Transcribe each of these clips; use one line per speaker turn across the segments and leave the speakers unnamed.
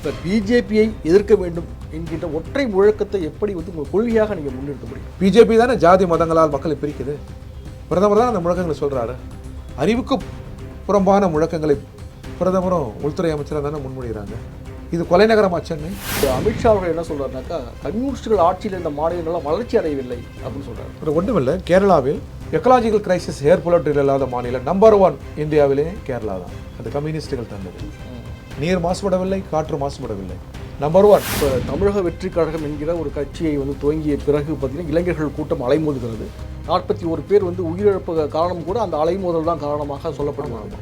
இப்போ பிஜேபியை எதிர்க்க வேண்டும் என்கின்ற ஒற்றை முழக்கத்தை எப்படி வந்து உங்கள் கொள்கையாக நீங்கள் முன்னிறுத்த முடியும்?
பிஜேபி தானே ஜாதி மதங்களால் மக்களை பிரிக்குது. பிரதமர் தான் அந்த முழக்கங்களை சொல்றாரு. அறிவுக்கு புறம்பான முழக்கங்களை பிரதமரும் உள்துறை அமைச்சரும் தானே முன்மொழிகிறாங்க. இது கொலைநகரமா சென்னை?
அமித்ஷா அவர்கள் என்ன சொல்றாருனாக்கா கம்யூனிஸ்டுகள் ஆட்சியில் இந்த மாநிலங்கள்லாம் வளர்ச்சி அடையவில்லை அப்படின்னு சொல்றாரு.
ஒரு ஒன்றுமில்லை கேரளாவில் எக்கலாஜிக்கல் கிரைசிஸ் ஏற்படுத்த இல்லாத மாநிலம் நம்பர் ஒன் இந்தியாவிலே கேரளா தான் அது கம்யூனிஸ்டுகள் தந்தது. நீர் மாசுபடவில்லை காற்று மாசுபடவில்லை. நம்பர் ஒன்
இப்போ தமிழக வெற்றி கழகம் என்கிற ஒரு கட்சியை வந்து துவங்கிய பிறகு பார்த்தீங்கன்னா இளைஞர்கள் கூட்டம் அலைமோதுகிறது. நாற்பத்தி ஒரு பேர் வந்து உயிரிழப்பு காரணம் கூட அந்த அலைமோதல் தான் காரணமாக சொல்லப்படுவாங்க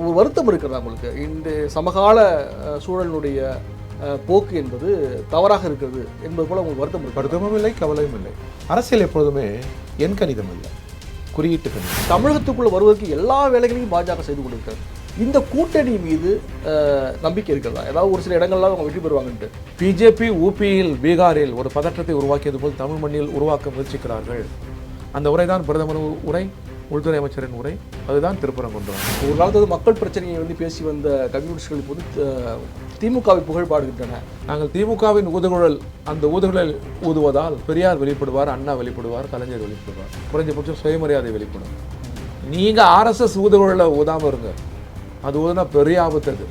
ஒரு வருத்தம் இருக்கிறதா உங்களுக்கு? இந்த சமகால சூழலினுடைய போக்கு என்பது தவறாக இருக்கிறது என்பது போல உங்களுக்கு வருத்தம் இருக்கு.
வருத்தமும் இல்லை கவலையும் இல்லை. அரசியல் எப்பொழுதுமே என் கணிதம் இல்லை குறியீட்டு கணிதம்.
தமிழகத்துக்குள்ள வருவதற்கு எல்லா வேலைகளையும் பாஜக செய்து கொண்டிருக்கிறது. இந்த கூட்டணி மீது நம்பிக்கை இருக்கிறதா? ஏதாவது ஒரு சில இடங்கள்ல அவங்க வெற்றி பெறுவாங்கன்ட்டு.
பிஜேபி ஊபியில் பீகாரில் ஒரு பதற்றத்தை உருவாக்கியது போல் தமிழ் மண்ணில் உருவாக்க முயற்சிக்கிறார்கள். அந்த உரைதான் பிரதமர் உரை உள்துறை அமைச்சரின் உரை. அதுதான் திருப்பரங்குன்றம்.
ஒரு காலத்து வந்து மக்கள் பிரச்சனையை வந்து பேசி வந்த கம்யூனிஸ்ட்கள் இப்போது திமுகவை புகழ்பாடுகின்றன
நாங்கள் திமுகவின் ஊதுகுழல் அந்த ஊதுகுழல் ஊதுவதால் பெரியார் வெளிப்படுவார் அண்ணா வெளிப்படுவார் கலைஞர் வெளிப்படுவார். குறைஞ்சபட்சம் சுயமரியாதை வெளிப்படும். நீங்க ஆர்எஸ்எஸ் ஊதுகுழலை ஊதாம இருங்க. அது ஊதுனா பெரிய ஆபத்து அது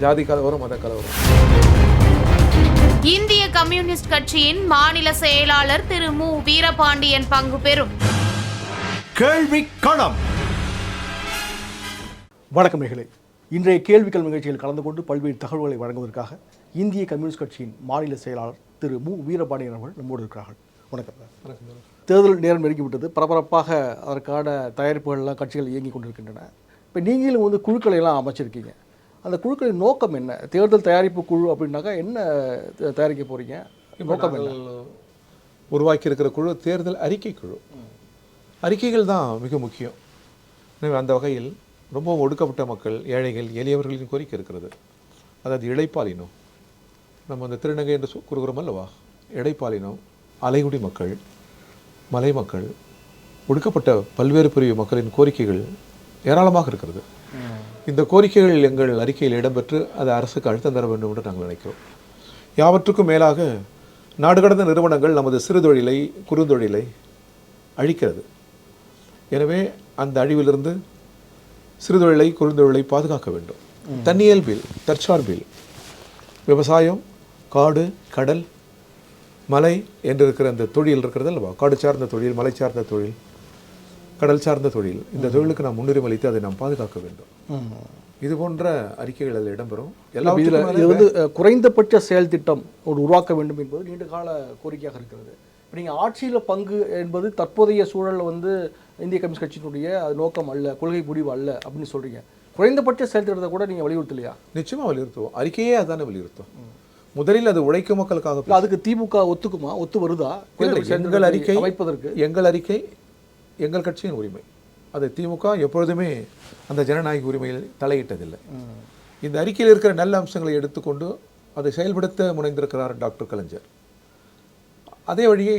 ஜாதி கலவரம் மத கலவரம்
இந்திய கம்யூனிஸ்ட் கட்சியின் மாநில செயலாளர் திரு மு வீரபாண்டியன் பங்கு பெறும்
கேள்வி களம்
வணக்கம் இன்றைய கேள்விகள் நிகழ்ச்சியில் கலந்து கொண்டு பல்வேறு தகவல்களை வழங்குவதற்காக இந்திய கம்யூனிஸ்ட் கட்சியின் மாநில செயலாளர் திரு மு வீரபாண்டியன் அவர்கள் நம்மோடு இருக்கிறார்கள் வணக்கம். தேர்தல் நேரம் நெருங்கிவிட்டது பரபரப்பாக அதற்கான தயாரிப்புகள்லாம் கட்சிகள் இயங்கி கொண்டிருக்கின்றன இப்போ நீங்களும் வந்து குழுக்களை எல்லாம் அமைச்சிருக்கீங்க. அந்த குழுக்களின் நோக்கம் என்ன? தேர்தல் தயாரிப்பு குழு அப்படின்னாக்கா என்ன தயாரிக்க போறீங்க? நோக்கம் என்ன?
உருவாக்கி இருக்கிற குழு தேர்தல் அறிக்கை குழு. அறிக்கைகள் தான் மிக முக்கியம். எனவே அந்த வகையில் ரொம்ப ஒடுக்கப்பட்ட மக்கள் ஏழைகள் எளியவர்களின் கோரிக்கை இருக்கிறது. அதாவது இடைப்பாலினம். நம்ம அந்த திருநங்கை என்று கூறுகிறோம் அல்லவா? இடைப்பாலினம் அலைகுடி மக்கள் மலை மக்கள் ஒடுக்கப்பட்ட பல்வேறு பிரிவு மக்களின் கோரிக்கைகள் ஏராளமாக இருக்கிறது. இந்த கோரிக்கைகள் எங்கள் அறிக்கையில் இடம்பெற்று அதை அரசுக்கு அழுத்தம் தர வேண்டும் என்று நாங்கள் நினைக்கிறோம். யாவற்றுக்கும் மேலாக நாடு கடந்த நிறுவனங்கள் நமது சிறுதொழிலை குறுந்தொழிலை அழிக்கிறது. எனவே அந்த அழிவிலிருந்து சிறுதொழிலை குறுந்தொழிலை பாதுகாக்க வேண்டும். தன்னியல்பில் தற்சார்பில் விவசாயம் காடு கடல் மலை என்று இருக்கிற அந்த தொழில் இருக்கிறது அல்லவா? காடு சார்ந்த தொழில் மலை சார்ந்த தொழில் கடல் சார்ந்த தொழில். இந்த தொழிலுக்கு நாம் முன்னுரிமை அளித்து அதை நாம் பாதுகாக்க வேண்டும். இது போன்ற அறிக்கைகள் அதில் இடம்பெறும். எல்லா
இதில் இது வந்து குறைந்தபட்ச செயல் திட்டம் ஒரு உருவாக்க வேண்டும் என்பது நீண்ட கால கோரிக்கையாக இருக்கிறது. இப்போ நீங்கள் ஆட்சியில் பங்கு என்பது தற்போதைய சூழலில் வந்து இந்திய கம்யூனிஸ்ட் கட்சியினுடைய அது நோக்கம் அல்ல கொள்கை முடிவு அல்ல அப்படின்னு சொல்றீங்க. குறைந்தபட்ச செயல் திட்டத்தை கூட நீங்கள் வலியுறுத்தலையா?
நிச்சயமா வலியுறுத்துவோம். அறிக்கையே அதானே வலியுறுத்தும். முதலில் அது உழைக்கும் மக்களுக்காக
அதுக்கு திமுக ஒத்துக்குமா? ஒத்து வருதா?
எங்கள் அறிக்கை
அமைப்பதற்கு.
எங்கள் அறிக்கை எங்கள் கட்சியின் உரிமை. அது திமுக எப்பொழுதுமே அந்த ஜனநாயக உரிமையில் தலையிட்டதில்லை. இந்த அறிக்கையில் இருக்கிற நல்ல அம்சங்களை எடுத்துக்கொண்டு அதை செயல்படுத்த முனைந்திருக்கிறார் டாக்டர் கலைஞர். அதே வழியை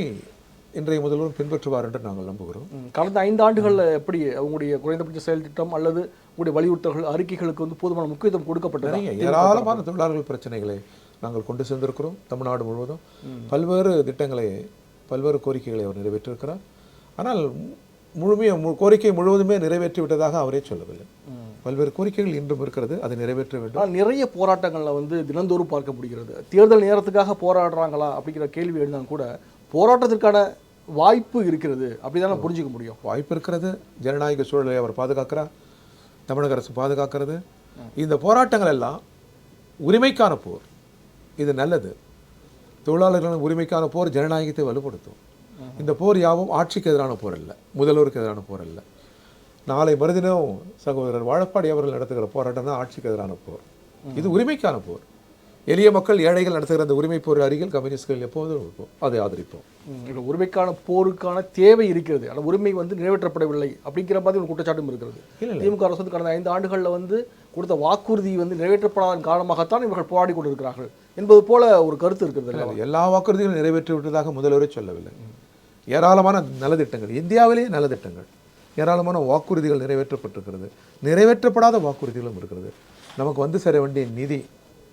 இன்றைய முதல்வர் பின்பற்றுவார் என்று நாங்கள் நம்புகிறோம்.
கடந்த ஐந்து ஆண்டுகளில் எப்படி அவங்களுடைய குறைந்தபட்ச செயல் திட்டம் அல்லது உங்களுடைய வலியுறுத்தல்கள் அறிக்கைகளுக்கு வந்து போதுமான முக்கியத்துவம் கொடுக்கப்பட்டதா?
ஏராளமான தொழிலாளர்கள் பிரச்சனைகளை நாங்கள் கொண்டு சென்றிருக்கிறோம். தமிழ்நாடு முழுவதும் பல்வேறு திட்டங்களை பல்வேறு கோரிக்கைகளை அவர் நிறைவேற்றிருக்கிறார். ஆனால் முழுமைய மு- கோரிக்கை முழுவதுமே நிறைவேற்றி விட்டதாக அவரே சொல்லவில்லை. பல்வேறு கோரிக்கைகள் இன்றும் இருக்கிறது அதை நிறைவேற்ற வேண்டும்.
நிறைய போராட்டங்களில் வந்து தினந்தோறும் பார்க்க முடிகிறது. தேர்தல் நேரத்துக்காக போராடுறாங்களா அப்படிங்கிற கேள்வி எழுந்தாலும் கூட போராட்டத்திற்கான வாய்ப்பு இருக்கிறது அப்படிதான் புரிஞ்சுக்க முடியும்.
வாய்ப்பு இருக்கிறது. ஜனநாயக சூழலை அவர் பாதுகாக்கிறார். தமிழக அரசு பாதுகாக்கிறது. இந்த போராட்டங்கள் எல்லாம் உரிமைக்கான போர். இது நல்லது. தொழிலாளர்களின் உரிமைக்கான போர் ஜனநாயகத்தை வலுப்படுத்தும். இந்த போர் யாவும் ஆட்சிக்கு எதிரான போர் அல்ல முதல்வருக்கு எதிரான போர் அல்ல. நாளை மறுதினம் சகோதரர் வாழப்பாடி அவர்கள் நடத்துகிற போராட்டம் தான் ஆட்சிக்கு எதிரான போர். இது உரிமைக்கான போர். எளிய மக்கள் ஏழைகள் நடத்துகிற அந்த உரிமை போர் அருகில் கம்யூனிஸ்ட்கள் எப்போதும் இருப்போம் அதை ஆதரிப்போம்.
இப்போ உரிமைக்கான போருக்கான தேவை இருக்கிறது. ஆனால் உரிமை வந்து நிறைவேற்றப்படவில்லை அப்படிங்கிற மாதிரி ஒரு குற்றச்சாட்டும் இருக்கிறது.
இல்லை,
திமுக அரசு கடந்த ஐந்து ஆண்டுகளில் வந்து கொடுத்த வாக்குறுதி வந்து நிறைவேற்றப்படாதன் காரணமாகத்தான் இவர்கள் போராடி கொண்டிருக்கிறார்கள் என்பது போல ஒரு கருத்து இருக்கிறது?
எல்லா வாக்குறுதிகளும் நிறைவேற்றி விட்டதாக முதல்வரே சொல்லவில்லை. ஏராளமான நலத்திட்டங்கள். இந்தியாவிலேயே நலத்திட்டங்கள். ஏராளமான வாக்குறுதிகள் நிறைவேற்றப்பட்டிருக்கிறது. நிறைவேற்றப்படாத வாக்குறுதிகளும் இருக்கிறது. நமக்கு வந்து சேர வேண்டிய நிதி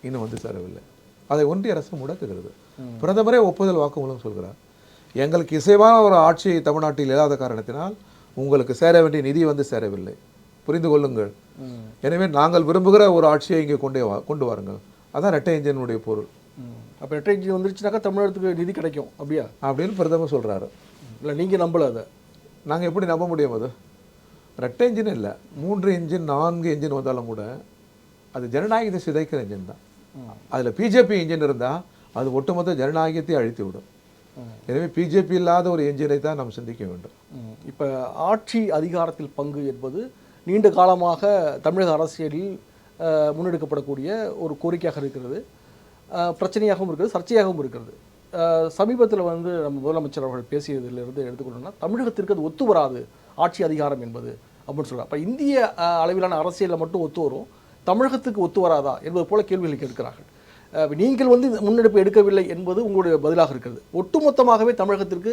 இன்னும் வந்து சேரவில்லை. அதை ஒன்றிய அரசு முடக்குகிறது. பிரதமரே ஒப்புதல் வாக்குமூலம் சொல்கிறார். எங்களுக்கு இசைவான ஒரு ஆட்சி தமிழ்நாட்டில் இல்லாத காரணத்தினால் உங்களுக்கு சேர வேண்டிய நிதி வந்து சேரவில்லை. புரிந்து கொள்ளுங்கள். எனவே நாங்கள் விரும்புகிற ஒரு ஆட்சியை இங்கே கொண்டே வா கொண்டு வாருங்கள். அதான் ரெட்டை என்ஜினுடைய பொருள்.
அப்போ ரெட்டை இன்ஜின் வந்துருச்சுனாக்கா தமிழகத்துக்கு நிதி கிடைக்கும். அப்படியா?
அப்படின்னு பிரதமர் சொல்கிறாரு
இல்லை நீங்கள் நம்பலை அதை.
நாங்கள் எப்படி நம்ப முடியும் அது? ரெட்டை இன்ஜின் இல்லை மூன்று இன்ஜின் நான்கு இன்ஜின் வந்தாலும் கூட அது ஜனநாயகத்தை சிதைக்கிற இன்ஜின் தான். அதில் பிஜேபி இன்ஜின் இருந்தால் அது ஒட்டுமொத்த ஜனநாயகத்தை அழித்து விடும். எனவே பிஜேபி இல்லாத ஒரு இன்ஜினை தான் நாம் சிந்திக்க வேண்டும்.
இப்போ ஆட்சி அதிகாரத்தில் பங்கு என்பது நீண்ட காலமாக தமிழக அரசியலில் முன்னெடுக்கப்படக்கூடிய ஒரு கோரிக்கையாக இருக்கிறது. பிரச்சனையாகவும் இருக்கிறது சர்ச்சையாகவும் இருக்கிறது சமீபத்தில் வந்து நம்ம முதலமைச்சர் அவர்கள் பேசியதிலிருந்து எடுத்துக்கொண்டோம்னா தமிழகத்திற்கு அது ஒத்து வராது ஆட்சி அதிகாரம் என்பது அப்படின்னு சொல்கிறார் அப்போ இந்திய அளவிலான அரசியலில் மட்டும் ஒத்து வரும் தமிழகத்துக்கு ஒத்து வராதா என்பது போல கேள்விகளை கேட்கிறார்கள். நீங்கள் வந்து இந்த முன்னெடுப்பு எடுக்கவில்லை என்பது உங்களுடைய பதிலாக இருக்கிறது. ஒட்டுமொத்தமாகவே தமிழகத்திற்கு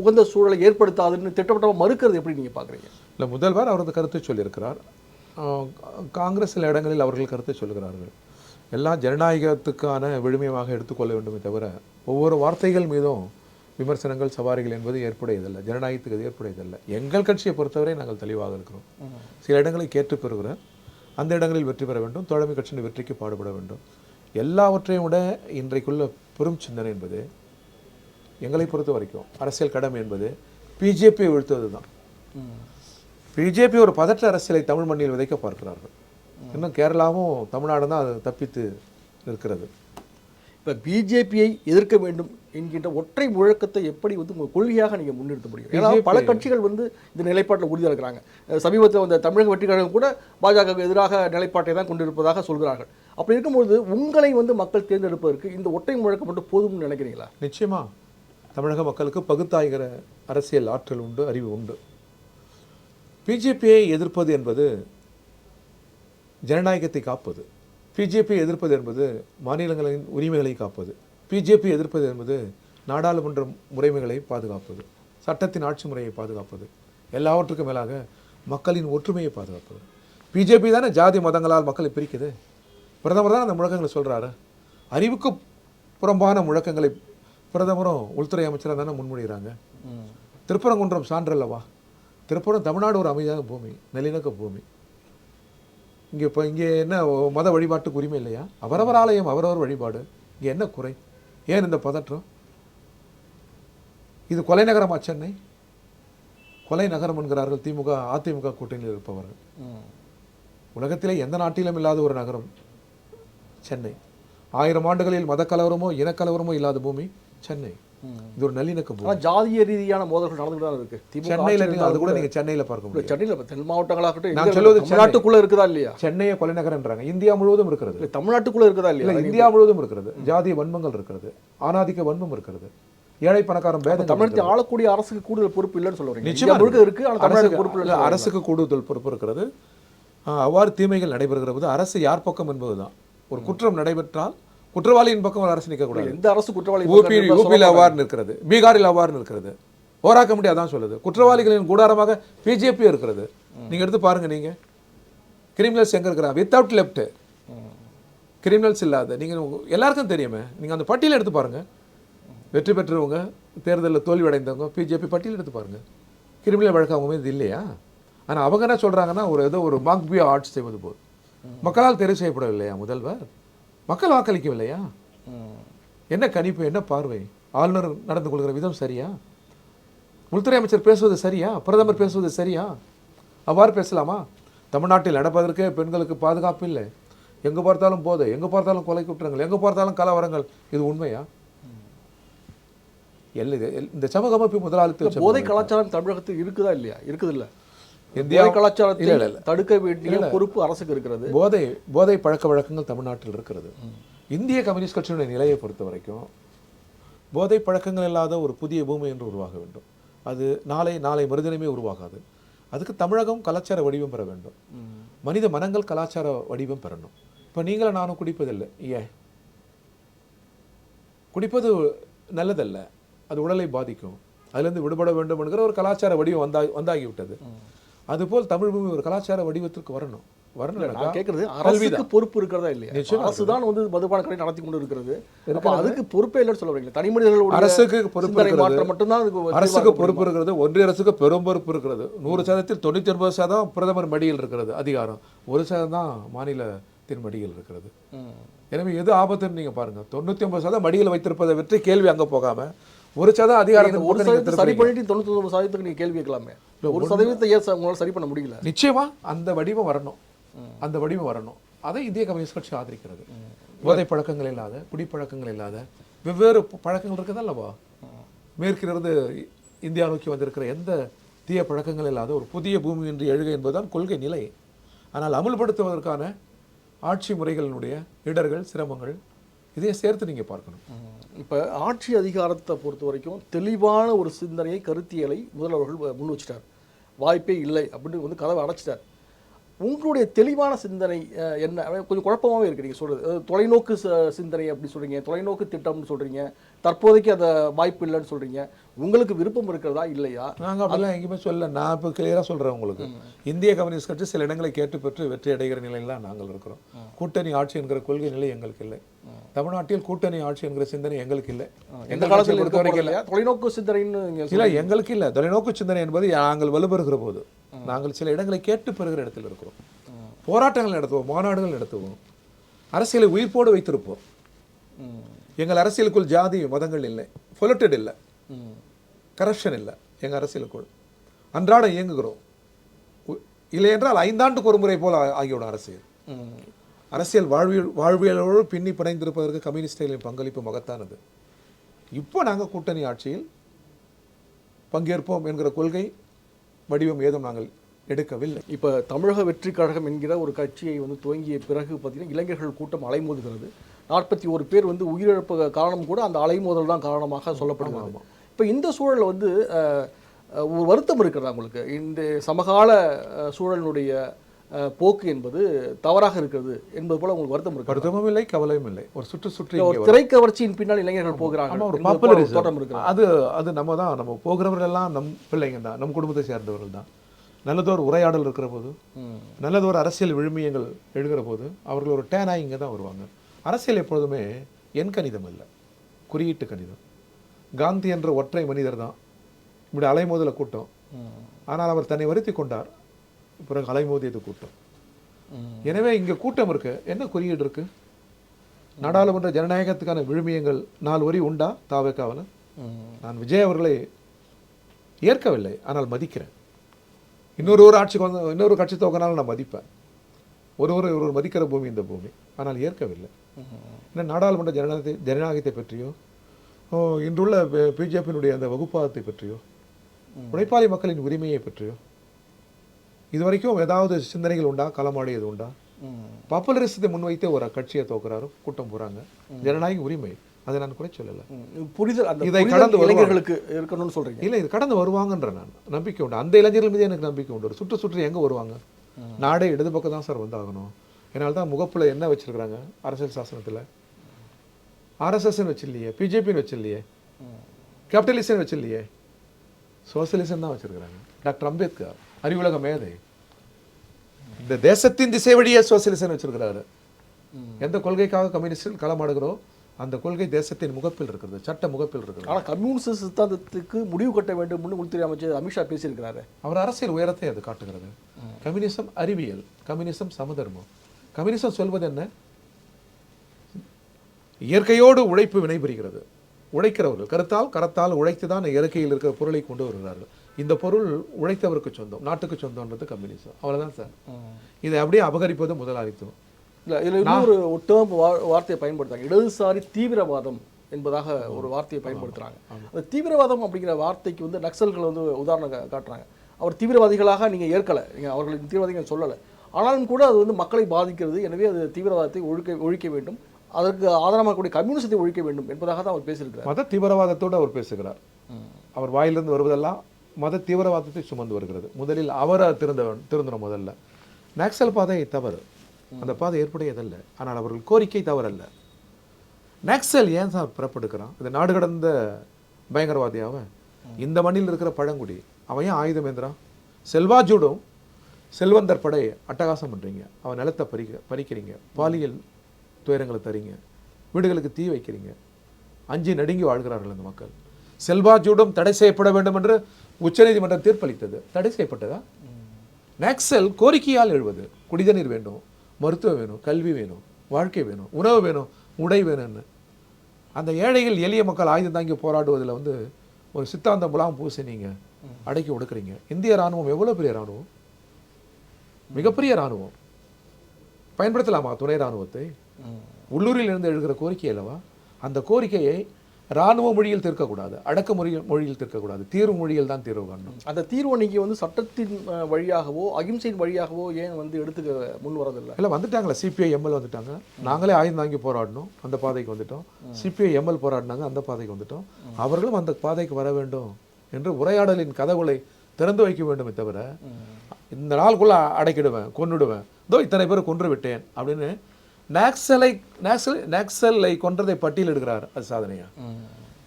உகந்த சூழலை ஏற்படுத்தாதுன்னு திட்டவட்டமாக மறுக்கிறது எப்படி நீங்கள் பார்க்குறீங்க
இல்லை முதல்வர் அவரது கருத்தை சொல்லியிருக்கிறார். காங்கிரஸ் சில இடங்களில் அவர்கள் கருத்தை சொல்கிறார்கள் எல்லாம் ஜனநாயகத்துக்கான விழுமியமாக எடுத்துக்கொள்ள வேண்டுமே தவிர ஒவ்வொரு வார்த்தைகள் மீதும் விமர்சனங்கள் சவாரிகள் என்பது ஏற்புடையதல்ல. ஜனநாயகத்துக்கு அது ஏற்புடையதல்ல. எங்கள் கட்சியை பொறுத்தவரை நாங்கள் தெளிவாக இருக்கிறோம். சில இடங்களை கேட்டு பெறுகிறோம் அந்த இடங்களில் வெற்றி பெற வேண்டும். தோழமை கட்சியின் வெற்றிக்கு பாடுபட வேண்டும். எல்லாவற்றையும் விட இன்றைக்குள்ள பெரும் சிந்தனை என்பது எங்களை பொறுத்த வரைக்கும் அரசியல் கடமை என்பது பிஜேபியை வீழ்த்துவது தான் பிஜேபி ஒரு பதற்ற அரசியலை தமிழ் மண்ணில் விதைக்க பார்க்கிறார்கள். இன்னும் கேரளாவும் தமிழ்நாடும் தான் அது தப்பித்து இருக்கிறது
இப்போ பிஜேபியை எதிர்க்க வேண்டும் என்கின்ற ஒற்றை முழக்கத்தை எப்படி வந்து உங்கள் கொள்கையாக நீங்கள் முன்னிறுத்த முடியும்? ஏன்னா பல கட்சிகள் வந்து இந்த நிலைப்பாட்டில் உறுதியாக இருக்கிறாங்க. சமீபத்தில் வந்த தமிழக வெற்றி கழகம் கூட பாஜகவுக்கு எதிராக நிலைப்பாட்டை தான் கொண்டிருப்பதாக சொல்கிறார்கள். அப்படி இருக்கும்போது உங்களை வந்து மக்கள் தேர்ந்தெடுப்பதற்கு இந்த ஒற்றை முழக்கம் மட்டும் போதும்னு நினைக்கிறீங்களா?
நிச்சயமா. தமிழக மக்களுக்கு பகுத்தாய்கிற அரசியல் ஆற்றல் உண்டு அறிவு உண்டு. பிஜேபியை எதிர்ப்பது என்பது ஜனநாயகத்தை காப்பது. பிஜேபியை எதிர்ப்பது என்பது மாநிலங்களின் உரிமைகளை காப்பது. பிஜேபி எதிர்ப்பது என்பது நாடாளுமன்ற முறைமைகளை பாதுகாப்பது. சட்டத்தின் ஆட்சி முறையை பாதுகாப்பது. எல்லாவற்றுக்கும் மேலாக மக்களின் ஒற்றுமையை பாதுகாப்பது. பிஜேபி தானே ஜாதி மதங்களால் மக்களை பிரிக்குது? பிரதமர் தான் அந்த முழக்கங்களை சொல்றாரு. அறிவுக்கு புறம்பான முழக்கங்களை பிரதமரும் உள்துறை அமைச்சராக தானே முன்மொழிகிறாங்க. திருப்பரங்குன்றம் சான்றல்லவா? திருப்பரம் தமிழ்நாடு ஒரு அமைதியான பூமி நல்லிணக்க பூமி. இங்கே இப்போ இங்கே என்ன மத வழிபாட்டுக்கு உரிமை இல்லையா? அவரவர் ஆலயம் அவரவர் வழிபாடு. இங்கே என்ன குறை? ஏன் இந்த பதற்றம்? இது கொலை நகரமா சென்னை? கொலை நகரம் என்கிறார்கள் திமுக அதிமுக கூட்டணியில் இருப்பவர்கள். உலகத்திலே எந்த நாட்டிலும் இல்லாத ஒரு நகரம் சென்னை. ஆயிரம் ஆண்டுகளில் மதக்கலவரமோ இனக்கலவரமோ இல்லாத பூமி சென்னை. இது ஒரு நல்லிணக்க பூமி
ஆனால் ஜாதிய ரீதியான மோதல்கள் நடந்துட்டு தான் இருக்கு.
சென்னையில் அது கூட
இருந்தாலும்
நீங்க சென்னையில பார்க்க முடியும்
சென்னையில் தென் மாவட்டங்களாகட்டும்
நான் சொல்வது
தமிழ்நாட்டுக்குள்ள இருக்குதா இல்லையா?
சென்னையை கொலை நகரம்ன்றாங்க இந்தியா முழுவதும் இருக்கிறது.
இல்லை தமிழ்நாட்டுக்குள்ள இருக்குதா
இல்ல
இல்லையா
இந்தியா முழுவதும் இருக்கிறது. ஜாதிய வன்மங்கள் இருக்கிறது. ஆணாதிக்க வன்மம் இருக்கிறது. ஏழை பணக்காரன் பேதம்
தமிழகத்தை ஆளக்கூடிய அரசுக்கு கூடுதல் பொறுப்பு இல்லைன்னு சொல்ல வரீங்க
நிச்சயமா.
முழுக்க இருக்கு ஆனால் தமிழக
அரசுக்கு-
பொறுப்பு
இல்ல, அரசுக்கு கூடுதல் பொறுப்பு இருக்கிறது. அவ்வாறு தீமைகள் நடைபெறுகிற போது அரசு யார் பக்கம் என்பதுதான். ஒரு குற்றம் நடைபெற்றால் குற்றவாளியின் பக்கம் அரசு நிற்கக்கூடாது.
எந்த அரசு குற்றவாளி
ஊபி யூபியில் அவ்வாறு நிற்கிறது. பீகாரில் அவ்வாறு நிற்கிறது. போராக்க முடியாது அதான் சொல்லுது. குற்றவாளிகளின் கூடாரமாக பிஜேபி இருக்கிறது. நீங்க எடுத்து பாருங்க நீங்க. கிரிமினல்ஸ் எங்க இருக்கிறாங்க வித்தவுட் லெஃப்ட் கிரிமினல்ஸ் இல்லாத. நீங்க உங்க- எல்லாருக்கும் தெரியுமே. நீங்க அந்த பட்டியலை எடுத்து பாருங்க. வெற்றி பெற்றவங்க தேர்தலில் தோல்வி அடைந்தவங்க பிஜேபி பட்டியல் எடுத்து பாருங்க. கிரிமினல் வழக்கு அவங்க மீது இல்லையா? ஆனா அவங்க என்ன சொல்றாங்கன்னா ஒரு ஏதோ ஒரு மாக்பியா ஆட்சி செய்வது போல். மக்களால் தெரிவு செய்யப்படவில்லையா முதல்வர்? மக்கள் வாக்களிக்கவில்லையா? என்ன கணிப்பு என்ன பார்வை? ஆளுநர் நடந்து கொள்கிற விதம் சரியா? உள்துறை அமைச்சர் பேசுவது சரியா? பிரதமர் பேசுவது சரியா? அவ்வாறு பேசலாமா? தமிழ்நாட்டில் நடப்பதற்கே பெண்களுக்கு பாதுகாப்பு இல்லை. எங்கே பார்த்தாலும் போதை எங்கே பார்த்தாலும் கொலை குற்றங்கள் எங்கே பார்த்தாலும் கலவரங்கள் இது உண்மையா? எல்லை எல்- இந்த சமூக அமைப்பு முதலாளித்துவ
இந்த போதை கலாச்சாரம் தமிழகத்தில் இருக்குதா இல்லையா? இருக்குது இல்ல
இந்தியா-
போதை கலாச்சாரத்தை
இல்ல, இல்ல, இல்ல.
தடுக்க வேண்டிய பொறுப்பு அரசுக்கு இருக்கிறது.
போதை போதை பழக்க வழக்கங்கள் தமிழ்நாட்டில் இருக்கிறது. இந்திய கம்யூனிஸ்ட் கட்சியினுடைய நிலையை பொறுத்த வரைக்கும் போதை பழக்கங்கள் இல்லாத ஒரு புதிய பூமி என்று உருவாக வேண்டும். அது நாளை நாளை மறுதினமே உருவாகாது. அதுக்கு தமிழகம் கலாச்சார வடிவம் பெற வேண்டும். மனித மனங்கள் கலாச்சார வடிவம் பெறணும். இப்போ நீங்களும் நானும் குடிப்பதில்லை. ஏன்? குடிப்பது நல்லதல்ல. அது உடலை பாதிக்கும். அதிலிருந்து விடுபட வேண்டும் என்கிற ஒரு கலாச்சார வடிவம் வந்தா வந்தாகிவிட்டது. அதுபோல் தமிழ் பூமி ஒரு கலாச்சார வடிவத்திற்கு வரணும். வரணும்
நான் கேட்கறது அரசுக்கு. பொறுப்பு இருக்கிறதா இல்லையா? அரசு தான் வந்து மதுபான கடை நடத்தி கொண்டு இருக்கிறது. அதுக்கு பொறுப்பே இல்லைன்னு சொல்ல தனி மனிதர்களுடைய
அரசுக்கு பொறுப்பு இருக்கிறது.
மட்டும்தான்
அரசுக்கு பொறுப்பு இருக்கிறது. ஒன்றிய அரசுக்கு பெரும் பொறுப்பு இருக்கிறது. நூறு சதத்தில் தொண்ணூற்றி ஒன்பது சதம் பிரதமர் மடியில் இருக்கிறது அதிகாரம். ஒரு சதம் தான் மாநிலத்தின் மடியில் இருக்கிறது. எனவே எது ஆபத்துன்னு நீங்க பாருங்க. தொண்ணூத்தி ஒன்பது சதம் மடியில் வைத்திருப்பதை வெற்றி கேள்வி அங்க போகாம ஒரு சதம் அதிகாரத்தை
ஒரு சதவீதத்தை சரி பண்ணிட்டு தொண்ணூத்தி ஒன்பது சதவீதத்துக்கு நீங்க கேள்வி கேட்கலாமே. ஒரு சதவீதத்தை ஏன் உங்களால சரி பண்ண முடியல?
நிச்சயமா அந்த வடிவம் வரணும். அந்த வடிவம் வரணும். அதை இந்திய கம்யூனிஸ்ட் கட்சி ஆதரிக்கிறது. போதை பழக்கங்கள் இல்லாத குடிப்பழக்கங்கள் இல்லாத வெவ்வேறு பழக்கங்கள் இருக்குது அல்லவா மேற்கிலிருந்து இந்தியா நோக்கி வந்திருக்கிற எந்த தீய பழக்கங்கள் இல்லாத ஒரு புதிய பூமி என்று எழுக என்பதுதான் கொள்கை நிலை. ஆனால் அமுல்படுத்துவதற்கான ஆட்சி முறைகளினுடைய இடர்கள் சிரமங்கள் இதையும் சேர்த்து நீங்க பார்க்கணும்.
இப்ப ஆட்சி அதிகாரத்தை பொறுத்த வரைக்கும் தெளிவான ஒரு சிந்தனையை கருத்தியலை முதல்வர்கள் முன் வச்சிட்டார். வாய்ப்பே இல்லை அப்படின்னு வந்து கதவை அடைச்சிட்டார். உங்களுடைய தெளிவான சிந்தனை என்ன? கொஞ்சம் குழப்பமாவே இருக்கு நீங்க சொல்றது. அதாவது தொலைநோக்கு சிந்தனை அப்படி சொல்றீங்க தொலைநோக்கு திட்டம்னு சொல்றீங்க தற்போதைக்கு அந்த வாய்ப்பு இல்லைன்னு சொல்றீங்க. உங்களுக்கு விருப்பம் இருக்கிறதா இல்லையா?
நாங்க அப்படிலாம் எங்கேயுமே சொல்ல நான் இப்போ கிளியராக சொல்றேன் உங்களுக்கு. இந்திய கம்யூனிஸ்ட் கட்சி சில இடங்களை கேட்டு பெற்று வெற்றி அடைகிற நிலையில் நாங்கள் இருக்கிறோம். கூட்டணி ஆட்சி என்கிற கொள்கை நிலை எங்களுக்கு இல்லை. தமிழ்நாட்டில் கூட்டணி ஆட்சி என்கிற சிந்தனை எங்களுக்கு இல்லை.
எந்த காலத்தில்
பொறுத்த வரைக்கும்
தொலைநோக்கு சிந்தனைன்னு
இல்ல எங்களுக்கு இல்ல. தொலைநோக்கு சிந்தனை என்பது நாங்கள் வலுப்பெறுகிற போது நாங்கள் சில இடங்களை கேட்டு பெறுகிற இடத்தில் இருக்கிறோம். போராட்டங்கள் நடத்துவோம் மாநாடுகள் நடத்துவோம். அரசியலை உயிர்ப்போடு வைத்திருப்போம். எங்கள் அரசியலுக்குள் ஜாதி மதங்கள் இல்லை. பொலிட்டட் இல்லை. கரப்ஷன் இல்லை. எங்கள் அரசியலுக்குள். அன்றாடம் இயங்குகிறோம். இல்லை என்றால் ஐந்தாண்டுக்கு ஒரு முறை போல ஆகிவிடும் அரசியல். அரசியல் வாழ்வியல் வாழ்வியலோடு பின்னி பிணைந்திருப்பதற்கு கம்யூனிஸ்டுகளின் பங்களிப்பு மகத்தானது. இப்போ நாங்கள் கூட்டணி ஆட்சியில் பங்கேற்போம் என்கிற கொள்கை வடிவம் ஏதும் நாங்கள் எடுக்கவில்லை.
இப்போ தமிழக வெற்றி கழகம் என்கிற ஒரு கட்சியை வந்து துவங்கிய பிறகு பார்த்தீங்கன்னா இளைஞர்கள் கூட்டம் அலைமோதுகிறது. நாற்பத்தி ஒரு பேர் வந்து உயிரிழப்பு காரணம் கூட அந்த அலைமோதல் தான் காரணமாக சொல்லப்படுகிறது. இப்போ இந்த சூழலில் வந்து ஒரு வருத்தம் இருக்கிறதா உங்களுக்கு? இந்த சமகால சூழலினுடைய போக்கு என்பது தவறாக இருக்கிறது என்பது போல உங்களுக்கு வருத்தம் இருக்கு?
வருத்தமும் இல்லை கவலையும் இல்லை. ஒரு சுற்று சுற்றி
ஒரு. திரைக்கவர்ச்சியின் பின்னால் இளைஞர்கள் போகிறாங்க
ஒரு பாப்புலரிசம்
இருக்கிறது.
அது அது நம்ம தான் நம்ம போகிறவர்கள் எல்லாம் நம் பிள்ளைங்க தான் நம் குடும்பத்தை சேர்ந்தவர்கள் தான். நல்லதொரு உரையாடல் இருக்கிற போது. நல்லதொரு அரசியல் விழுமியங்கள் எழுகிற போது அவர்கள் ஒரு டேனாக இங்கே தான் வருவாங்க. அரசியல் எப்பொழுதுமே எண் கணிதம் இல்லை குறியீட்டு கணிதம். காந்தி என்ற ஒற்றை மனிதர் தான் இப்படி அலைமோதல கூட்டம். ஆனால் அவர் தன்னை வருத்தி கொண்டார். பிறகு அலைமோதியது கூட்டம். எனவே இங்கே கூட்டம் இருக்கு. என்ன குறியீடு இருக்கு? நாடாளுமன்ற ஜனநாயகத்துக்கான விழுமியங்கள் நாலு வரி உண்டா? தாவேக்காவில்? நான் விஜய் அவர்களை ஏற்கவில்லை ஆனால் மதிக்கிறேன். இன்னொரு ஒரு ஆட்சிக்கு வந்து இன்னொரு கட்சி தோக்கினாலும் நான் மதிப்பேன். ஒரு ஒரு ஒரு மதிக்கிற பூமி இந்த பூமி. ஆனால் ஏற்கவில்லை. ஏன்னா நாடாளுமன்ற ஜனநாயகத்தை ஜனநாயகத்தை பற்றியோ? இன்றுள்ள பிஜேபியினுடைய அந்த வகுப்பாதத்தை பற்றியோ? உழைப்பாளி மக்களின் உரிமையை பற்றியோ? இதுவரைக்கும் ஏதாவது சிந்தனைகள் உண்டா? களமாடியது உண்டா. பாப்புலரிசத்தை முன்வைத்தே ஒரு கட்சியை தோக்குறாரு கூட்டம் போறாங்க. ஜனநாயக உரிமை. அதை நான் கூட சொல்லலை.
புரிதல்
இதை கடந்து.
இளைஞர்களுக்கு இருக்கணும்னு சொல்றீங்க.
இல்லை இது கடந்து வருவாங்கன்ற நான் நம்பிக்கை உண்டு. அந்த இளைஞர்கள் மீது எனக்கு நம்பிக்கை உண்டு. ஒரு சுற்று சுற்றி எங்கே வருவாங்க? நாடே இடது பக்கம் தான் சார் வந்தாகணும். அதனால தான் முகப்புல என்ன வச்சிருக்கிறாங்க? அரசியல் சாசனத்தில். ஆர்எஸ்எஸ்ன்னு வச்சில்லையே பிஜேபின்னு வச்சில்லையே கேபிட்டலிசம் வச்சில்லையே சோசியலிசம் தான் வச்சிருக்கிறாங்க. டாக்டர் அம்பேத்கர். அறிவுலக மேதை இந்த தேசத்தின் திசை வழியே சோசியலிசம் வச்சிருக்கிறாரு. எந்த கொள்கைக்காக கம்யூனிஸ்டில் களமாடுகிறோம் அந்த கொள்கை தேசத்தின் முகப்பில் இருக்கிறது சட்ட முகப்பில் இருக்கிறது
ஆனா கம்யூனிஸ்ட் சித்தாந்தத்துக்கு முடிவு கட்ட வேண்டும்னு உள்துறை அமைச்சர் அமித்ஷா பேசியிருக்கிறாரு.
அவர் அரசியல் உயரத்தை அது காட்டுகிறது. கம்யூனிசம் அறிவியல் கம்யூனிசம் சமதர்மம். கம்யூனிசம் சொல்வது என்ன? இயற்கையோடு உழைப்பு வினைபுரிகிறது. உழைக்கிறவர்கள் கருத்தால் கரத்தால் உழைத்து தான் இயற்கையில் இருக்கிற பொருளை கொண்டு வருகிறார்கள். இந்த பொருள் உழைத்தவருக்கு சொந்தம் நாட்டுக்கு சொந்தம்ன்றது கம்யூனிசம் அவ்வளவுதான் சார். இதை அப்படியே அபகரிப்பது முதலாளித்துவம்.
இல்ல இதுல இன்னொரு டேர்ம் வார்த்தையை பயன்படுத்துறாங்க. இடதுசாரி தீவிரவாதம் என்பதாக ஒரு வார்த்தையை பயன்படுத்துறாங்க. அந்த தீவிரவாதம் அப்படிங்கிற வார்த்தைக்கு வந்து நக்சல்கள் வந்து உதாரணம் காட்டுறாங்க. அவர் தீவிரவாதிகளாக நீங்க ஏற்கல. நீங்க அவர்களுக்கு தீவிரவாதிகள் சொல்லலை. ஆனாலும் கூட அது வந்து மக்களை பாதிக்கிறது. எனவே அது தீவிரவாதத்தை ஒழிக்க ஒழிக்க வேண்டும். அதற்கு ஆதாரமாக கூடிய கம்யூனிசத்தை ஒழிக்க வேண்டும் என்பதாக தான் அவர் பேசியிருக்கிறார்.
மத தீவிரவாதத்தோடு அவர் பேசுகிறார். அவர் வாயிலிருந்து வருவதெல்லாம் மத தீவிரவாதத்தை சுமந்து வருகிறது. முதலில் அவரை திருந்த திருந்தணும் முதல்ல. நக்சல் பாதை தவறு. அந்த பாதை ஏற்புடையதல்ல. ஆனால் அவர்கள் கோரிக்கை தவறல்ல. நக்சல் ஏன் சார் பிறப்பெடுக்கிறான் இந்த நாடு கடந்த பயங்கரவாதியாவ இந்த மண்ணில் இருக்கிற பழங்குடி. அவன் ஏன் ஆயுதம் ஏந்திரான் செல்வாஜூடும் செல்வந்தர் படை அட்டகாசம் பண்ணுறீங்க அவன் நிலத்தை பறிக்க பறிக்கிறீங்க. பாலியல் துயரங்களை தரீங்க. வீடுகளுக்கு தீ வைக்கிறீங்க. அஞ்சு நடுங்கி வாழ்கிறார்கள் அந்த மக்கள். செல்வாஜூடம் தடை செய்யப்பட வேண்டும் என்று உச்சநீதிமன்றம் தீர்ப்பளித்தது. தடை செய்யப்பட்டதா? நாக்சல் கோரிக்கையால் எழுவது. குடிதண்ணீர் வேண்டும் மருத்துவம் வேணும் கல்வி வேணும் வாழ்க்கை வேணும் உணவு வேணும் உடை வேணும்னு அந்த ஏழைகள் எளிய மக்கள் ஆயுதம் தாங்கி போராடுவதில் வந்து ஒரு சித்தாந்த முலாம் பூசி நீங்கள் அடக்கி ஒடுக்குறீங்க. இந்திய ராணுவம் எவ்வளோ பெரிய ராணுவம் மிகப்பெரிய ராணுவம் பயன்படுத்தலாமா துணை ராணுவத்தை உள்ளூரில் இருந்து எழுகிற கோரிக்கை அல்லவா? அந்த கோரிக்கையை ராணுவ மொழியில் தீர்க்கக்கூடாது அடக்க மொழியில் மொழியில் தீர்க்கக்கூடாது. தீர்வு மொழியில் தான் தீர்வு காணணும்.
அந்த தீர்வை நீங்கள் வந்து சட்டத்தின் வழியாகவோ அகிம்சையின் வழியாகவோ ஏன் வந்து எடுத்துக்க முன் வரதில்லை?
இல்லை வந்துட்டாங்களே. சிபிஐ எம்எல் வந்துட்டாங்க. நாங்களே ஆயுதம் தாங்கி போராடணும் அந்த பாதைக்கு வந்துட்டோம். சிபிஐ எம்எல் போராடினாங்க. அந்த பாதைக்கு வந்துட்டோம். அவர்களும் அந்த பாதைக்கு வர வேண்டும் என்று உரையாடலின் கதவுகளை திறந்து வைக்க வேண்டுமே தவிர இந்த நாளுக்குள்ள அடைக்கிடுவேன் கொன்னுடுவேன். இதோ இத்தனை பேர் கொன்று விட்டேன் அப்படின்னு நாக்சலை நாக்சல் நாக்சலை கொன்றதை பட்டியலிடுகிறார் அது சாதனையா?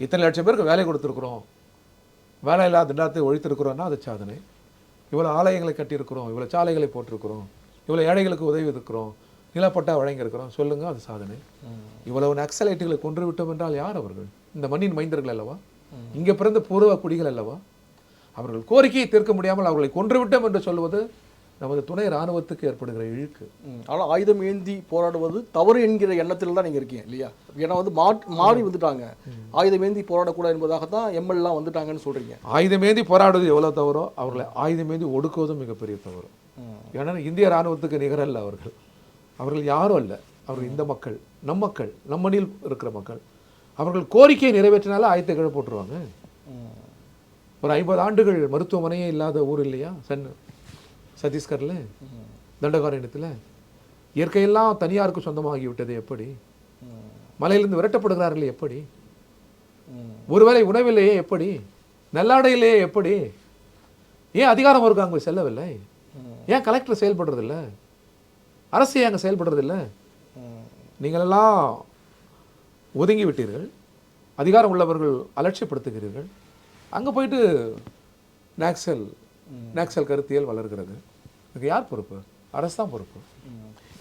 இத்தனை லட்சம் பேருக்கு வேலை கொடுத்துருக்குறோம். வேலை இல்லாத திண்டாத்தை ஒழித்திருக்கிறோம்னா அது சாதனை. இவ்வளோ ஆலயங்களை கட்டியிருக்கிறோம் இவ்வளோ சாலைகளை போட்டிருக்கிறோம் இவ்வளோ ஏழைகளுக்கு உதவி இருக்கிறோம் நிலப்பட்டா வழங்கியிருக்கிறோம் சொல்லுங்க அது சாதனை. இவ்வளவு நக்சலைட்டுகளை கொன்று விட்டோம் என்றால் யார் அவர்கள்? இந்த மண்ணின் மைந்தர்கள் அல்லவா? இங்கே பிறந்த பூர்வ குடிகள் அல்லவா? அவர்கள் கோரிக்கையை தீர்க்க முடியாமல் அவர்களை கொன்று விட்டோம் என்று சொல்வது நமது துணை இராணுவத்துக்கு ஏற்படுகிற இழுக்கு.
ஆனால் ஆயுதம் ஏந்தி போராடுவது தவறு என்கிற எண்ணத்தில் தான் நீங்கள் இருக்கீங்க இல்லையா? ஏன்னா வந்து மாற் மாறி வந்துட்டாங்க. ஆயுதம் ஏந்தி போராடக்கூடாது என்பதாக தான் எம்எல்லாம் வந்துட்டாங்கன்னு சொல்கிறீங்க
ஆயுதமேந்தி போராடுவது எவ்வளோ தவறோ அவர்களை ஆயுதமேந்தி ஒடுக்குவதும் மிகப்பெரிய தவறு. ஏன்னா இந்திய இராணுவத்துக்கு நிகரல்ல அவர்கள். அவர்கள் யாரும் அல்ல. அவர்கள் இந்த மக்கள் நம் மக்கள் நம் மண்ணில் இருக்கிற மக்கள். அவர்கள் கோரிக்கையை நிறைவேற்றினால ஆயத்தை கீழே போட்டுருவாங்க. ஒரு ஐம்பது ஆண்டுகள் மருத்துவமனையே இல்லாத ஊர் இல்லையா? சன் சத்தீஸ்கரில் தண்டகாரண்யத்தில். இயற்கையெல்லாம் தனியாருக்கு சொந்தமாகிவிட்டது எப்படி? மலையிலிருந்து விரட்டப்படுகிறார்கள் எப்படி? ஒருவேளை உணவிலேயே எப்படி? நல்லாடையிலேயே எப்படி? ஏன் அதிகாரம் இருக்கு அங்கே செல்லவில்லை? ஏன் கலெக்டர் செயல்படுறதில்ல? அரசு ஏன் அங்கே செயல்படுறதில்ல? நீங்களெல்லாம் ஒதுங்கி விட்டீர்கள் அதிகாரம் உள்ளவர்கள் அலட்சியப்படுத்துகிறீர்கள். அங்கே போயிட்டு நாக்சல் நாக்சல் கருத்தியல் வளர்கிறது. இதுக்கு யார் பொறுப்பு? அரசு தான் பொறுப்பு.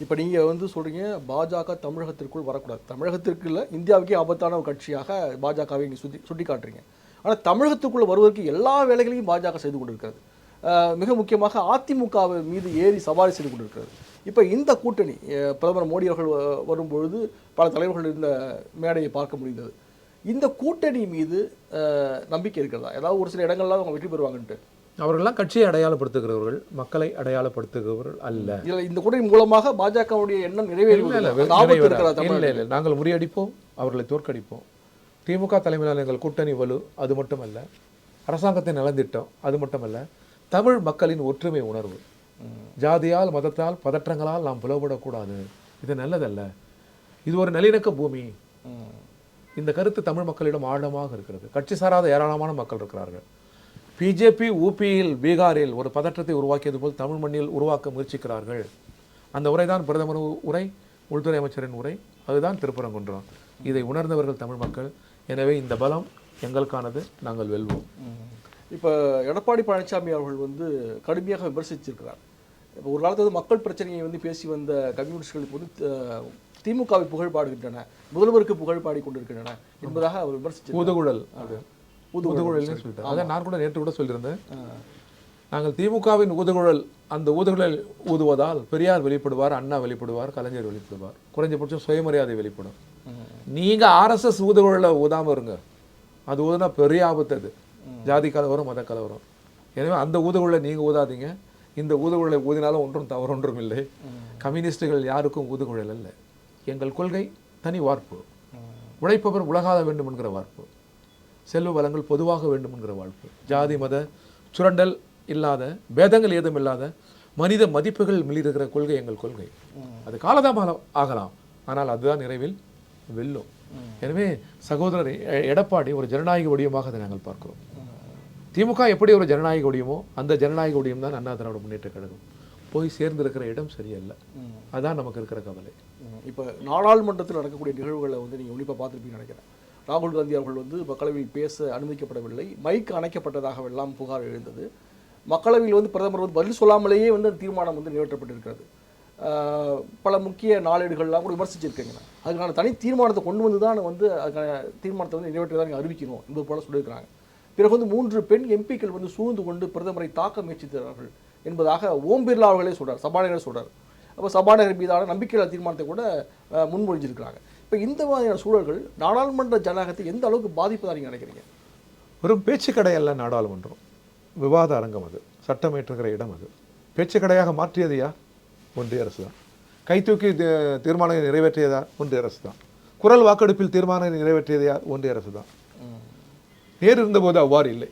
இப்போ நீங்கள் வந்து சொல்கிறீங்க பாஜக தமிழகத்திற்குள் வரக்கூடாது. தமிழகத்திற்கு இல்லை இந்தியாவுக்கே ஆபத்தான ஒரு கட்சியாக பாஜகவை நீங்கள் சுட்டி சுட்டி காட்டுறீங்க ஆனால் தமிழகத்துக்குள்ளே வருவதற்கு எல்லா வேலைகளையும் பாஜக செய்து கொண்டிருக்கிறது. மிக முக்கியமாக அதிமுக மீது ஏறி சவாரி செய்து கொண்டிருக்கிறது. இப்போ இந்த கூட்டணி பிரதமர் மோடி அவர்கள் வ- வரும்பொழுது பல தலைவர்கள் இருந்த மேடையை பார்க்க முடிந்தது. இந்த கூட்டணி மீது நம்பிக்கை இருக்கிறதா? ஏதாவது ஒரு சில இடங்கள்லாம் அவங்க வெற்றி பெறுவாங்கன்ட்டு.
அவர்கள்லாம் கட்சியை அடையாளப்படுத்துகிறவர்கள் மக்களை அடையாளப்படுத்துகிறவர்கள் அல்ல.
இந்த கூட்டணி மூலமாக பாஜகவுடைய எண்ணம் நிறைவேறி
இல்ல, இல்ல,
வருகிறது. ஆபத்து இருக்கிறதா
நிறைவேறாது. இல்ல,
தமிழகத்தில்?
இல்ல, நாங்கள் முறியடிப்போம் அவர்களை தோற்கடிப்போம். திமுக தலைமையிலான எங்கள் கூட்டணி வலு அது மட்டுமல்ல. அரசாங்கத்தின் நலந்திட்டம் அது மட்டுமல்ல. தமிழ் மக்களின் ஒற்றுமை உணர்வு. ஜாதியால் மதத்தால் பதற்றங்களால் நாம் பிளவுபடக்கூடாது இது நல்லதல்ல. இது ஒரு நல்லிணக்க பூமி. இந்த கருத்து தமிழ் மக்களிடம் ஆழமாக இருக்கிறது. கட்சி சாராத ஏராளமான மக்கள் இருக்கிறார்கள். பிஜேபி ஊபியில் பீகாரில் ஒரு பதற்றத்தை உருவாக்கியது போல் தமிழ் மண்ணில் உருவாக்க முயற்சிக்கிறார்கள். அந்த உரைதான் பிரதமர் உரை உள்துறை அமைச்சரின் உரை. அதுதான் திருப்பரங்குன்றம். இதை உணர்ந்தவர்கள் தமிழ் மக்கள். எனவே இந்த பலம் எங்களுக்கானது. நாங்கள் வெல்வோம்.
இப்போ எடப்பாடி பழனிசாமி அவர்கள் வந்து கடுமையாக விமர்சிச்சிருக்கிறார். இப்போ ஒரு காலத்துல வந்து மக்கள் பிரச்சனையை வந்து பேசி வந்த கம்யூனிஸ்ட்களுக்கு வந்து திமுகவை புகழ் பாடுகின்றன முதல்வருக்கு புகழ் பாடி கொண்டிருக்கின்றன என்பதாக அவர் விமர்சிச்சிருக்கிறார்.
ஊதுகுழல். அது ஊதுகுழல்னு சொல்லிட்டு. அதான் நான் கூட நேற்று கூட சொல்லியிருந்தேன். நாங்கள் திமுகவின் ஊதுகுழல் அந்த ஊதுகுழல் ஊதுவதால் பெரியார் வெளிப்படுவார் அண்ணா வெளிப்படுவார் கலைஞர் வெளிப்படுவார். குறைஞ்சபட்சம் சுயமரியாதை வெளிப்படும். நீங்க ஆர்எஸ்எஸ் ஊதுகுழலை ஊதாம இருங்க. அது ஊதுனா பெரிய ஆபத்து அது. ஜாதி கலவரம் மத கலவரம் எனவே அந்த ஊதுகுழலை நீங்க ஊதாதீங்க. இந்த ஊதுகுழலை ஊதினாலும் ஒன்றும் தவறு ஒன்றும் இல்லை கம்யூனிஸ்டுகள் யாருக்கும் ஊதுகுழல் அல்ல. எங்கள் கொள்கை தனி வார்ப்பு. உழைப்பவர் உலகாத வேண்டும் என்கிற வார்ப்பு. செல்வ வளங்கள் பொதுவாக வேண்டும் என்கிற வாழ்ப்பு ஜாதி மத சுரண்டல் இல்லாத பேதங்கள் ஏதும் இல்லாத மனித மதிப்புகள் மிளிருகிற கொள்கை எங்கள் கொள்கை. அது காலதாமம் ஆகலாம். ஆனால் அதுதான் நிறைவில் வெல்லும். எனவே சகோதரர் எ- எடப்பாடி ஒரு ஜனநாயக வடிவமாக அதை நாங்கள் பார்க்கிறோம். திமுக எப்படி ஒரு ஜனநாயக வடிவமோ அந்த ஜனநாயக வடிவம் தான் அண்ணா திராவிட முன்னேற்ற கழகம். போய் சேர்ந்திருக்கிற இடம் சரியல்ல. அதான் நமக்கு இருக்கிற கவலை.
இப்போ நாடாளுமன்றத்தில் நடக்கக்கூடிய நிகழ்வுகளை வந்து நீங்கள் உன்னிப்பாக பார்த்துருப்பீங்கன்னு நினைக்கிறேன். ராகுல் காந்தி அவர்கள் வந்து மக்களவையில் பேச அனுமதிக்கப்படவில்லை. மைக் அணைக்கப்பட்டதாகவெல்லாம் புகார் எழுந்தது. மக்களவையில் வந்து பிரதமர் வந்து பதில் சொல்லாமலேயே வந்து அந்த தீர்மானம் வந்து நிறைவேற்றப்பட்டிருக்கிறது. பல முக்கிய நாளேடுகள்லாம் கூட விமர்சிச்சிருக்கீங்க. அதுக்கான தனி தீர்மானத்தை கொண்டு வந்து தான் வந்து அதுக்கான தீர்மானத்தை வந்து நிறைவேற்றதாக நீங்கள் அறிவிக்கணும் என்பது போல சொல்லியிருக்கிறாங்க. பிறகு வந்து மூன்று பெண் எம்பிக்கள் வந்து சூழ்ந்து கொண்டு பிரதமரை தாக்க முயற்சித்தார்கள் என்பதாக ஓம் பிர்லா அவர்களே சொல்கிறார் சபாநாயகர் சொல்கிறார் அப்போ சபாநாயகர் மீதான நம்பிக்கையில்லா தீர்மானத்தை கூட முன்மொழிஞ்சிருக்கிறாங்க. இப்போ இந்த மாதிரியான சூழல்கள் நாடாளுமன்ற ஜனநாயகத்தை எந்த அளவுக்கு பாதிப்பதாக நீங்கள் நினைக்கிறீங்க?
வெறும் பேச்சுக்கடை அல்ல நாடாளுமன்றம். விவாத அரங்கம் அது. சட்டமேற்றுகிற இடம் அது. பேச்சுக்கடையாக மாற்றியது யார்? ஒன்றிய அரசு தான். கைதூக்கி தீ- தீர்மானம் நிறைவேற்றியது ஒன்றிய அரசு தான். குரல் வாக்கெடுப்பில் தீர்மானம் நிறைவேற்றியது யார்? ஒன்றிய அரசு தான். நேரு இருந்தபோது அவ்வாறு இல்லை.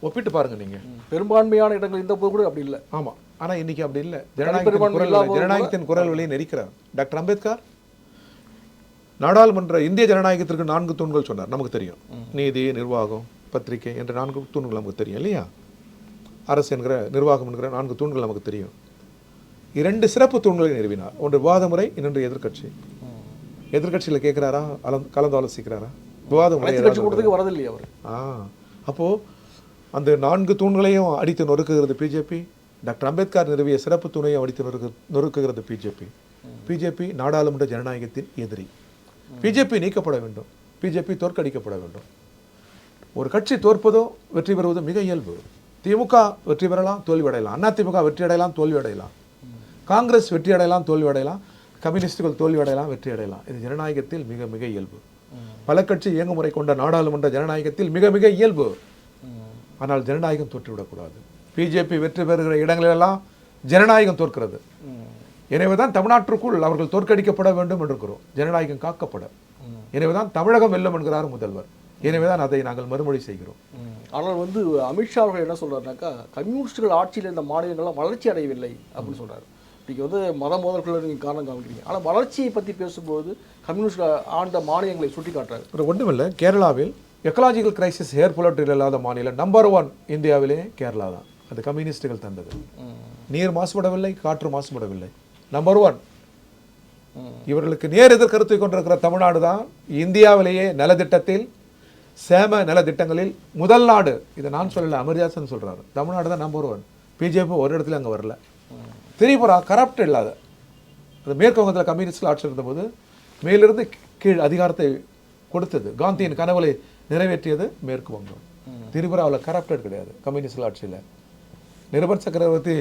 ஒப்பிட்டு பாருங்க நீங்க.
பெரும்பான்மையான இடங்கள் இருந்த போது கூட அப்படி இல்லை.
ஆமா. ஆனா இன்னைக்கு அப்படி இல்லை. ஜனநாயகத்தின் குரல் ஜனநாயகத்தின் குரல் வழியை நெரிக்கிறார். டாக்டர் அம்பேத்கர்? நாடாளுமன்ற இந்திய ஜனநாயகத்திற்கு நான்கு தூண்கள் சொன்னார். நமக்கு தெரியும். நீதி நிர்வாகம் பத்திரிகை என்ற நான்கு தூண்கள் நமக்கு தெரியும் இல்லையா? அரசு என்கிற நிர்வாகம் என்கிற நான்கு தூண்கள் நமக்கு தெரியும். இரண்டு சிறப்பு தூண்களை நிறுவினார். ஒன்று விவாத முறை இன்னொன்று எதிர்க்கட்சி. எதிர்க்கட்சியில் கேட்கிறாரா? கலந்து ஆலோசிக்கிறாரா விவாத முறை
கூட்டத்துக்கு வரதில்லையே அவர்.
ஆ. அப்போ அந்த நான்கு தூண்களையும் அடித்து நொறுக்குகிறது பிஜேபி. டாக்டர் அம்பேத்கர் நிறுவிய சிறப்பு தூணையும் அடித்து நொறுக்கு நொறுக்குகிறது பிஜேபி. பிஜேபி நாடாளுமன்ற ஜனநாயகத்தின் எதிரி. பிஜேபி நீக்கப்பட வேண்டும். பிஜேபி தோற்கடிக்கப்பட வேண்டும். ஒரு கட்சி தோற்பதோ வெற்றி பெறுவதோ மிக இயல்பு. திமுக வெற்றி பெறலாம் தோல்வி அடையலாம். அதிமுக வெற்றி அடையலாம் தோல்வி அடையலாம். காங்கிரஸ் வெற்றி அடையலாம் தோல்வி அடையலாம். கம்யூனிஸ்டுகள் தோல்வி அடையலாம் வெற்றி அடையலாம். இது ஜனநாயகத்தில் மிக மிக இயல்பு. பல கட்சி இயங்குமுறை கொண்ட நாடாளுமன்ற ஜனநாயகத்தில் மிக மிக இயல்பு. ஆனால் ஜனநாயகம் தோற்றுவிடக்கூடாது. பிஜேபி வெற்றி பெறுகிற இடங்களிலெல்லாம் ஜனநாயகம் தோற்கிறது. எனவேதான் தமிழ்நாட்டிற்குள் அவர்கள் தோற்கடிக்கப்பட வேண்டும் என்று இருக்கிறோம். ஜனநாயகம் காக்கப்பட. எனவேதான் தமிழகம் வெல்லும் என்கிறார் முதல்வர். எனவேதான் அதை நாங்கள் மறுமொழி செய்கிறோம்.
ஆனால் வந்து அமித்ஷா அவர்கள் என்ன சொல்றாருனாக்கா கம்யூனிஸ்டுகள் ஆட்சியில் இருந்த மாநிலங்கள்லாம் வளர்ச்சி அடையவில்லை அப்படின்னு சொல்றாரு. இன்னைக்கு வந்து மத மோதல்களை நீங்கள் காரணம் காமிக்கிறீங்க. ஆனால் வளர்ச்சியை பற்றி பேசும்போது கம்யூனிஸ்ட் ஆண்ட மாநிலங்களை சுட்டி காட்டுறாரு
ஒன்றுமில்லை கேரளாவில் எக்கலாஜிக்கல் கிரைசிஸ் ஏற்படுத்தில் இல்லாத மாநிலம் நம்பர் ஒன் இந்தியாவிலே கேரளா தான் அது கம்யூனிஸ்டுகள் தந்தது. நீர் மாசுபடவில்லை காற்று மாசுபடவில்லை. நம்பர் ஒன் இவர்களுக்கு நேர் எதிர்கருத்தை கொண்டிருக்கிற தமிழ்நாடு தான் இந்தியாவிலேயே நலத்திட்டத்தில் சேம நலத்திட்டங்களில் முதல் நாடு. இதை நான் சொல்லல அமர்ஜாசன் சொல்கிறாரு தமிழ்நாடு தான் நம்பர் ஒன் பிஜேபி ஒரு இடத்துல அங்கே வரல. திரிபுரா கரப்ட் இல்லாத. அது மேற்கு வங்கத்தில் கம்யூனிஸ்டில் ஆட்சி இருந்தபோது மேலிருந்து கீழ் அதிகாரத்தை கொடுத்தது. காந்தியின் கனவுகளை நிறைவேற்றியது மேற்கு வங்கம். திரிபுராவில் கரப்டட் கிடையாது கம்யூனிஸ்ட் ஆட்சியில். நிருபர் சக்கரவர்த்தி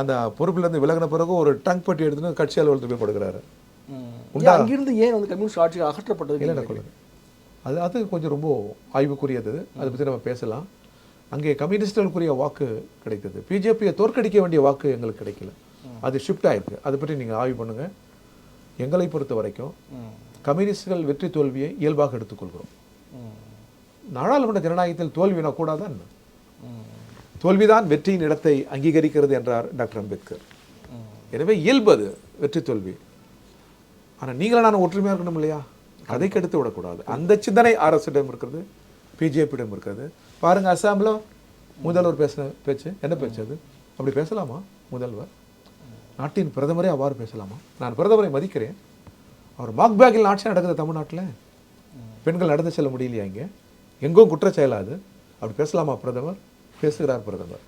அந்த பொறுப்பிலிருந்து விலகின பிறகு ஒரு ட்ரங்க் பெட்டி எடுத்துன்னு கட்சி அலுவலகத்துக்கு போய் கொடுக்குறாரு
அங்கிருந்து ஏன் வந்து கம்யூனிஸ்ட் ஆட்சி அகற்றப்பட்டது
இல்லை கொள்ளுங்க அது அது கொஞ்சம் ரொம்ப ஆய்வுக்குரியது. அதை பற்றி நம்ம பேசலாம். அங்கே கம்யூனிஸ்டுகளுக்குரிய வாக்கு கிடைத்தது. பிஜேபியை தோற்கடிக்க வேண்டிய வாக்கு எங்களுக்கு கிடைக்கல. அது ஷிஃப்ட் ஆயிருக்கு. அதை பற்றி நீங்கள் ஆய்வு பண்ணுங்க. எங்களை பொறுத்த வரைக்கும் கம்யூனிஸ்டுகள் வெற்றி தோல்வியை இயல்பாக எடுத்துக்கொள்கிறோம். நாடாளுமன்ற ஜனநாயகத்தில் தோல்வினா கூடாதான் தோல்விதான் வெற்றியின் இடத்தை அங்கீகரிக்கிறது என்றார் டாக்டர் அம்பேத்கர். எனவே இயல்பு அது வெற்றி தோல்வி. ஆனால் நீங்களும் நான் ஒற்றுமையாக இருக்கணும் இல்லையா? அதை கெடுத்து விடக்கூடாது. அந்த சிந்தனை அரசிடம் இருக்கிறது பிஜேபியிடம் இருக்கிறது. பாருங்கள் அஸ்ஸாமில் முதல்வர் பேசின பேச்சு என்ன பேச்சு அது? அப்படி பேசலாமா முதல்வர்? நாட்டின் பிரதமரே அவ்வாறு பேசலாமா? நான் பிரதமரை மதிக்கிறேன். அவர் மாக்பேக்கில் ஆட்சி நடக்குது தமிழ்நாட்டில். பெண்கள் நடந்து செல்ல முடியலையா இங்கே? எங்கும் குற்றச்செயலா அது? அப்படி பேசலாமா பிரதமர்? பேசுகிறார் பிரதமர்.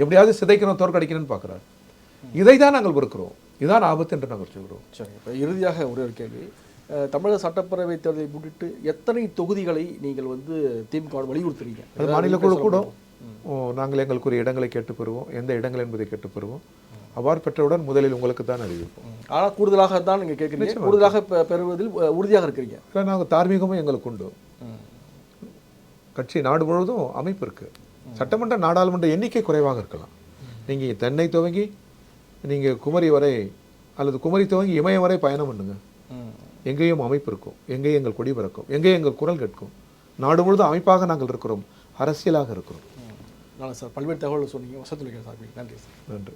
எப்படியாவது சிதைக்கணும் தோற்கடிக்கணும்னு பார்க்குறார். இதை தான் நாங்கள் வெறுக்கிறோம். இதான் ஆபத்து என்று நாங்கள் சொல்கிறோம்.
சரி இப்போ இறுதியாக ஒரே ஒரு கேள்வி. தமிழக சட்டப்பேரவை தேர்தலை முன்னிட்டு எத்தனை தொகுதிகளை நீங்கள் வந்து திமுக வலியுறுத்துறீங்க?
அது மாநில குழு கூடும். ஓ, நாங்கள் எங்களுக்குரிய இடங்களை கேட்டு பெறுவோம். எந்த இடங்கள் என்பதை கேட்டு பெறுவோம். அவ்வாறு பெற்றவுடன் முதலில் உங்களுக்கு தான் அறிவிப்போம்.
ஆனால் கூடுதலாக தான் நீங்கள் கேட்குறீங்க கூடுதலாக பெறுவதில் உறுதியாக இருக்கிறீங்க.
இல்லை நாங்கள் தார்மீகமும் எங்களுக்கு உண்டு. கட்சி நாடு முழுவதும் அமைப்பு இருக்கு. சட்டமன்ற நாடாளுமன்ற எண்ணிக்கை குறைவாக இருக்கலாம். நீங்கள் தென்னை துவங்கி நீங்கள் குமரி வரை அல்லது குமரி துவங்கி இமயம் வரை பயணம் பண்ணுங்க. எங்கேயும் அமைப்பு இருக்கும். எங்கேயும் எங்கள் கொடி பறக்கும். எங்கேயும் எங்கள் குரல் கேட்கும். நாடு முழுவதும் அமைப்பாக நாங்கள் இருக்கிறோம். அரசியலாக இருக்கிறோம்.
சார். பல்வேறு தகவல்கள் சொன்னீங்க. வசத்துலைங்க சார் நன்றி சார்.
நன்றி.